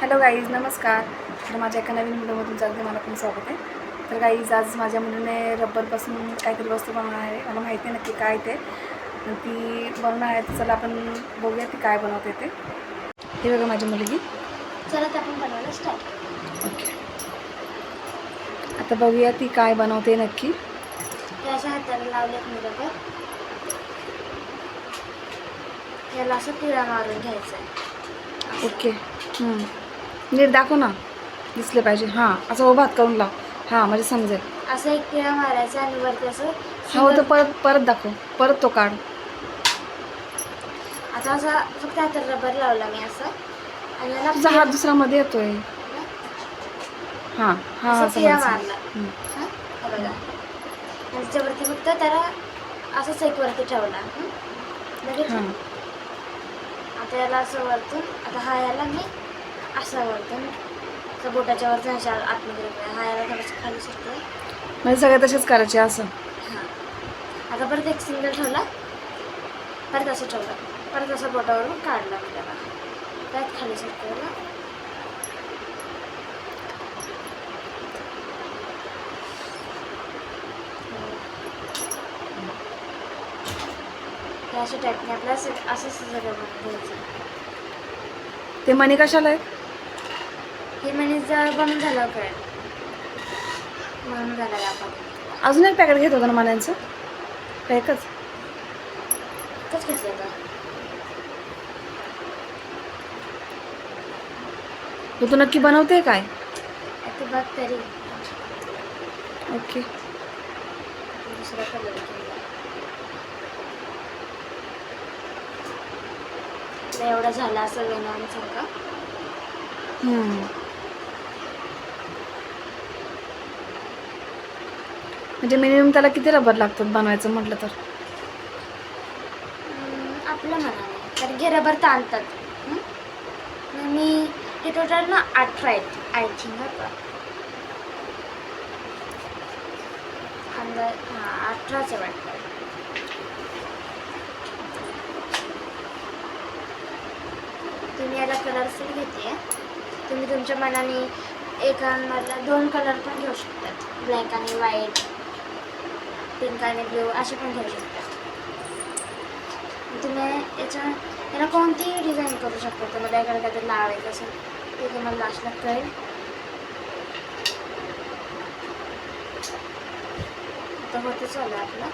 Hello guys नमस्कार. तर माझ्या एका नवीन व्हिडिओमधून तुमचं अगदी मला पण स्वागत आहे. तर गाईज आज माझ्या मुलीने रब्बरपासून काहीतरी वस्तू बनवणार आहे. मला माहिती आहे नक्की काय ते. ती बनवणार आहे. तर चला आपण बघूया ती काय बनवते ते. हे बघा माझी मुलगी. चला तर आपण बनवायला स्टार्ट ओके आता बघूया ती काय बनवते नक्की. अशा हाताला लावलेत मी रबर याला असं पिळा मारून घ्यायचं आहे ओके. नीट दाखव ना. दिसले पाहिजे. हां असं उभा हात करून लाव. हां म्हणजे समजेल. असं एक पिळा मारायचा आणि वरती असं हा तर single- परत परत दाखव. परत तो काढ. आता असा फक्त हाताला रबर लावला मी असं. आणि याला तुझा हात दुसरा मध्ये येतोय. हां हां असं. मारला. हा? हे बघा. त्याच्यावरती फक्त त्याला असंच एक वरती ठेवला. हं? हां. आता याला असं वरतून आता हा याला मी असा असं बोटाच्या वरतून अशा आतमध्ये रखूया. हा याला थोडंसं खाली सुटतो म्हणजे सगळे तसेच करायचे असं. हां. आता परत एक सिंगल ठेवला. परत असं ठेवलं. परत असं बोटावरून काढलं मी त्याला त्यात खाली सुटतो अशा टाईपने आपल्याला असं असं सगळं ते मणी कशाला आहे? हे म्हणजे जर बनून झालं काय म्हणून झालं आपण. अजून एक पॅकेट घेत होतं ना मण्यांचं का एकच कसं घेतलं होतं तू नक्की बनवते काय? तरी. ओके. दुसरा कलर एवढा झाला असं वेणासारखं म्हणजे मिनिमम त्याला किती रबर लागतात बनवायचं म्हटलं तर? आपलं मनाने कारण की रबर तर आणतात मी हे टोटल ना अठरा आहेत. आय थिंक का अंदाज हां अठराच वाटतं तुम्ही याला कलर सेट घेते तुम्ही तुमच्या मनाने एकांमधला दोन कलर पण घेऊ शकतात. ब्लॅक आणि व्हाईट पिंक आणि ब्ल्यू असे पण घेऊ शकता. तुम्ही याच्या याला कोणतीही डिझाईन करू शकता. तुम्हाला एखादं काहीतरी लावायचं असेल ते तुम्हाला लास्टला कळेल. आता होतं चालू आहे आपलं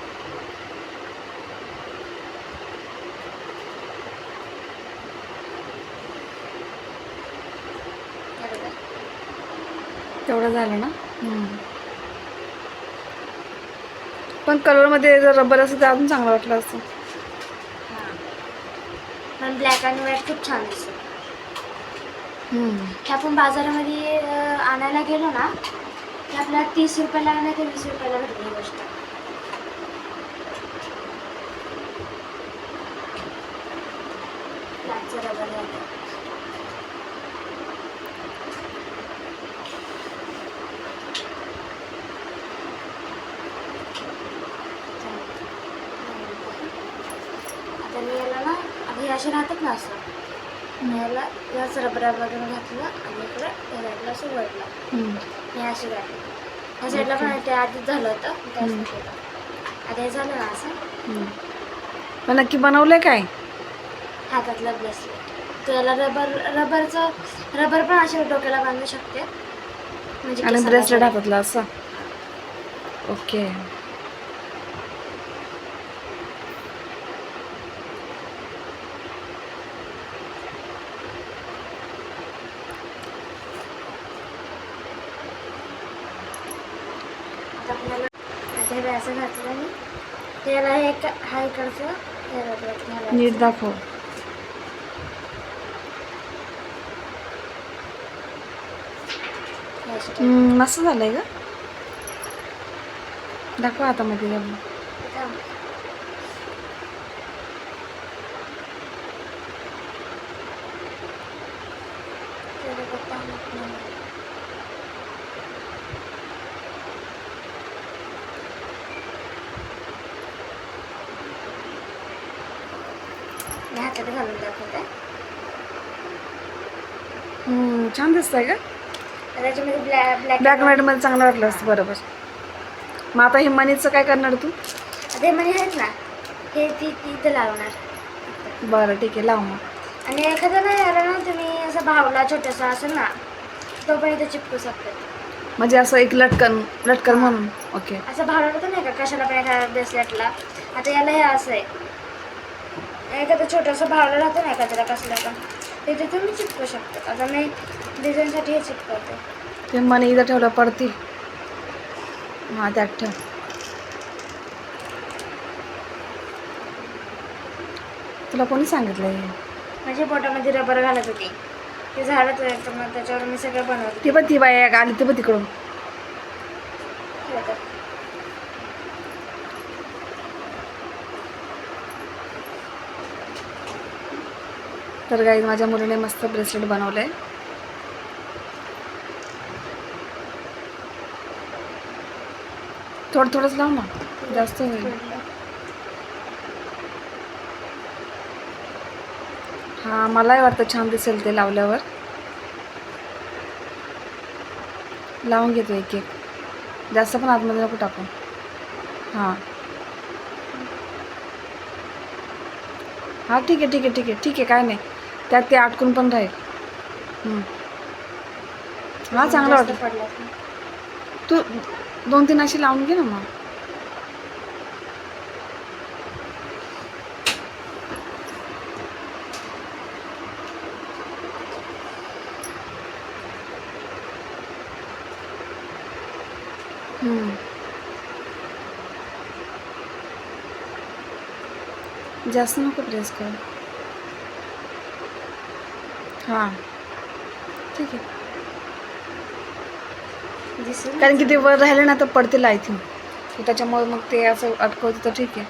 तेवढं झालं ना? पण कलरमध्ये जर रबर असं तर अजून चांगलं वाटलं असतं. हां. पण ब्लॅक आणि व्हाईट खूप छान दिसतं. आपण बाजारामध्ये आणायला गेलो ना ते आपल्याला तीस रुपयाला नाही ते वीस रुपयाला भेटते ही गोष्ट. ब्लॅकचं रबर आहे. आता मी याला ना आता हे असे राहतात ना असं. याला याच रबरामधून घातलं आणि इकडे या साईडला असं वळलं. मी अशी घातली ह्या साईडला पण ते आधीच झालं होतं. हम्म. केलं आता हे झालं ना असं. पण नक्की बनवलंय काय? हातातलं ब्रेसलेट. तर याला रबर रबरचं रबर पण असे डोक्याला बांधू शकते. म्हणजे ब्रेसलेट. हातातलं असं. ओके आता आपल्याला आता हे असं घातलं आणि ते याला हे हा इकडचं. नीट दाखव. असं झालंय का? दाखव आता मध्ये रबर ठेवायचं. ते हातात घालून दाखवते. छान दिसतंय का? त्याच्यामध्ये ब्लॅक ब्लॅक ब्लॅक व्हाईटमध्ये चांगलं वाटलं असतं बरोबर. मग आता हे मनीचं काय करणार तू? ते म्हणे आहेत ना हे ती ती इथं लावणार. बरं ठीक आहे लाव मग. आणि एखादं नाही आलं ना तुम्ही असं भावला छोटासा असेल ना तो पण इथं चिपकू शकतो. म्हणजे असं एक लटकन लटकन म्हणून. ओके. असं भावला होतं नाही का कशाला पण एखाद्या ब्रेसलेटला आता याला हे असं आहे. एखादं छोटंसं भावलं राहतं ना एखाद्याला कसलं पण ते तिथे तुम्ही चिपकू शकतो. आता मी डिझाईनसाठी हे चिपकवते. ते मनी इथं ठेवलं पडतील. हां त्यात ठेव. तुला कोणी सांगितलं हे? माझ्या पोटामध्ये रबर घालत होती. ते झाडच आहे तर मग त्याच्यावर मी सगळं बनवते. ती पण ती बाई आली ती पण तिकडून. तर गाई माझ्या मुलीने मस्त ब्रेसलेट बनवलं आहे थोडं थोडंच लाव ना जास्त होईल. हां मलाही वाटतं छान दिसेल ते लावल्यावर. लावून घेतो एक एक. जास्त पण आतमध्ये नको टाकू. हां. हां ठीक आहे ठीक आहे ठीक आहे ठीक आहे काय नाही. त्यात ते अटकून पण राहील. हं. चांगलं वाटतं पडलं तू दोन तीन अशी लावून घे ना मग. जास्त नको प्रेस कर. हां. ठीक आहे. दिसेल कारण की ते वर राहिले ना तर पडतील आय थिंक त्याच्यामुळे मग ते असं अटकवते तर ठीक आहे.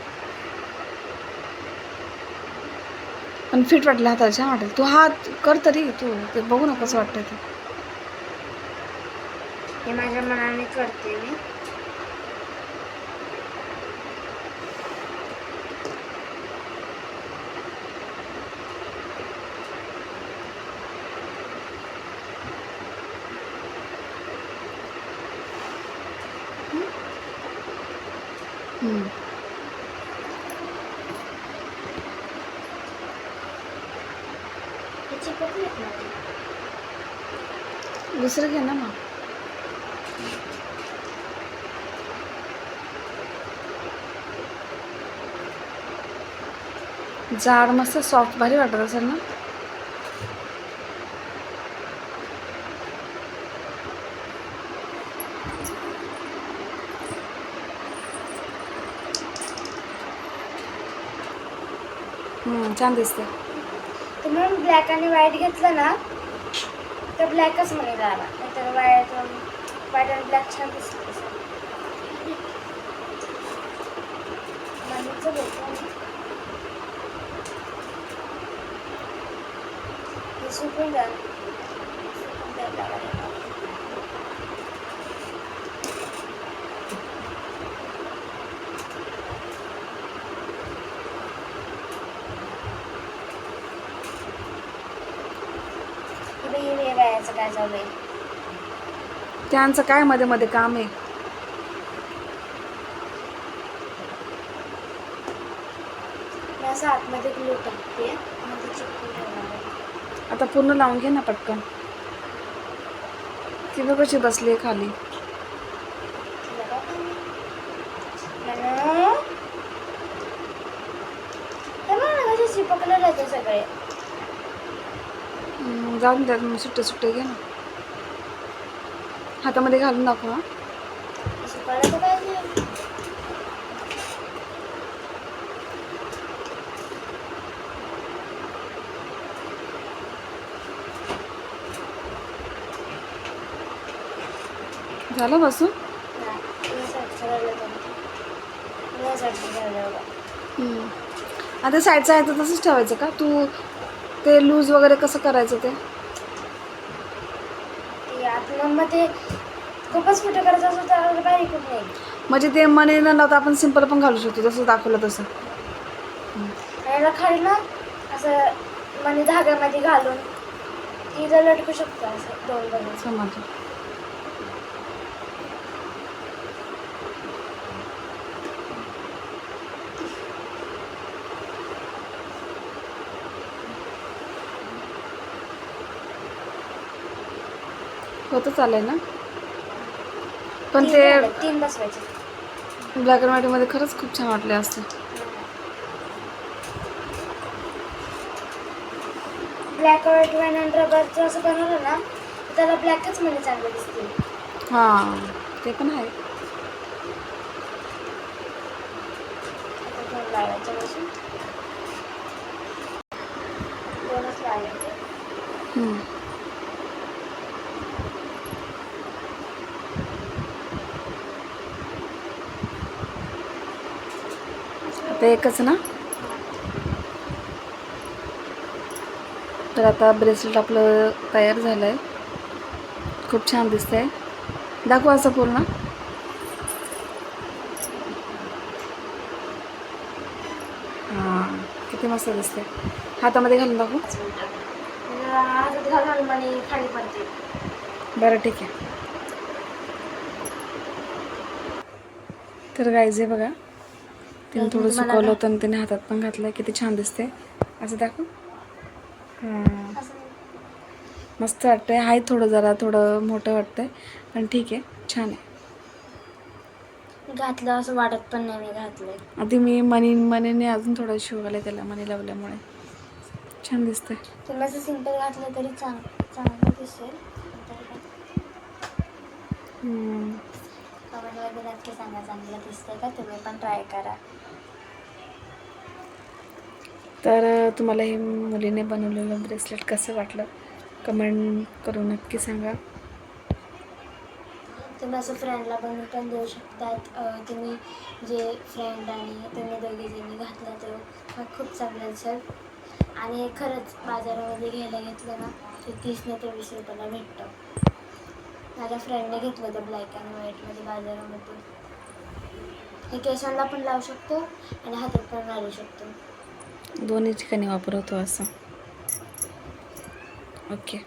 पण फिट वाटलं हाताला छान वाटेल. तू हात कर तरी तू. ते बघू ना कसं वाटतं ते. हे माझ्या मनाने करते मी. दुसरं घे ना मग. जाड मस्त सॉफ्ट भारी वाटत असेल ना हम्म, छान दिसते. तर म्हणून ब्लॅक आणि व्हाईट घेतलं ना तर ब्लॅकच म्हणे राहिला नाहीतर व्हाईट व्हाईट आणि ब्लॅक छान दिसतं तसं. सुकून जाणार काय चालू आहे त्यांचं काय मध्ये मध्ये काम आहे मी असं आतमध्ये ग्लू टाकते आणि ते चिपकून ठेवणार आहे. आता पूर्ण लावून घे ना पटकन ती बघ कशी बसली आहे खाली तिला काय काम? मनू? हे बघ ना कसे चिपकले राहते सगळे जाऊन द्या मग सुट्टे सुट्टे घे ना. हातामध्ये घालून दाखव झालं बसून. आता साईडचं आहे तर तसंच ठेवायचं का? तू ते लूज वगैरे कसं करायचं ते? खूपच मोठं करायचं तर बारीक नाही. म्हणजे ते मने न लावता आपण सिंपल पण घालू शकतो जसं दाखवलं तसं. याला खाली ना असं मनी धाग्यामध्ये घालून इथं लटकू शकतो असं दोन समज होतं चालेल ना? पण तीन ते तीन बसवायचे. ब्लॅक अँड व्हाईटमध्ये खरंच खूप छान वाटले असते. ब्लॅक व्हाईट वॅन अँड रबरचं असं बनवलं ना तर त्याला ब्लॅकच मध्ये चांगले दिसतील हां ते पण आहे. आता दोन बसून दोनच लावायचे. हम्म. आता एकच ना? तर आता ब्रेसलेट आपलं तयार झालं आहे खूप छान दिसतंय. दाखवा असं पूर्ण. हां किती मस्त दिसते हातामध्ये घालून दाखवू? बरं ठीक आहे. तर गायचे बघा. तिने थोडं सुकवलं होतं आणि तिने हातात पण घातलं किती छान दिसते. असं दाखव. मस्त वाटतंय. आहे थोडं जरा थोडं मोठं वाटतंय. पण ठीक आहे. छान आहे. घातलं असं वाटत पण नाही मी घातलंय. आधी मी मनी मनीने अजून थोडं शिवले त्याला मनी लावल्यामुळे. छान दिसतंय. तुम्ही असं सिंपल घातलं तरी चांग चांगलं दिसेल. हम्म. कमेंटमध्ये नक्की सांगा चांगलं दिसतंय का? तुम्ही पण ट्राय करा. तर तुम्हाला हे मुलीने बनवलेलं ब्रेसलेट कसं वाटलं? कमेंट करून नक्की सांगा. तुम्ही असं फ्रेंडला बनवून पण देऊ शकतात. तुम्ही जे फ्रेंड आणि तुम्ही दोघे जणी घातला तो हा खूप चांगला दिसेल. आणि खरंच बाजारामध्ये घ्यायला घेतलं ना ते तीस नाही ते वीस रुपयाला भेटतं. माझ्या फ्रेंडने घेतलं होतं ब्लॅक अँड व्हाईटमध्ये बाजारामध्ये. हे केसांना पण लावू शकतो आणि हातात पण घालू शकतो. दोन्ही ठिकाणी वापरतो असं. ओके.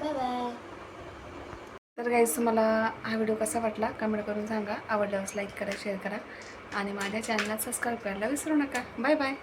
बाय बाय तर गाईज तुम्हाला हा व्हिडिओ कसा वाटला कमेंट करून सांगा. आवडल्यास लाईक करा शेअर करा. आणि माझ्या चॅनलला सबस्क्राईब करायला विसरू नका. Bye bye